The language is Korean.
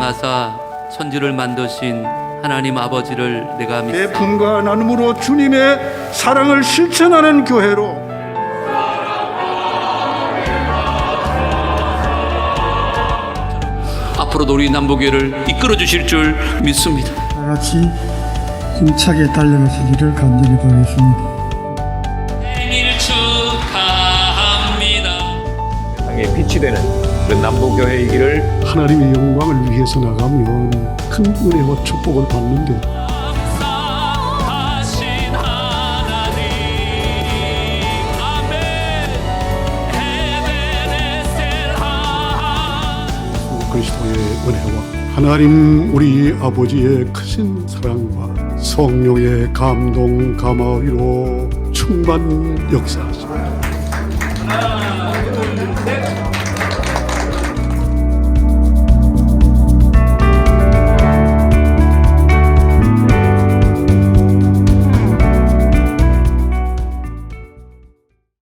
하사 천지를 만드신 하나님 아버지를 내가 믿사 배품과 나눔으로 주님의 사랑을 실천하는 교회로 앞으로도 우리 남북교회를 이끌어 주실 줄 믿습니다. 다 같이 힘차게 달려가시기를 간절히 바라겠습니다. 땅에 빛이 되는 그런 남북교회이기를 하나님의 영광을 위해서 나가면 큰 은혜와 축복을 받는데 감사하신 하나님. 아멘. 에베네셀하 그리스도의 은혜와 하나님 우리 아버지의 크신 사랑과 성령의 감동 감화 위로 충만 역사하시고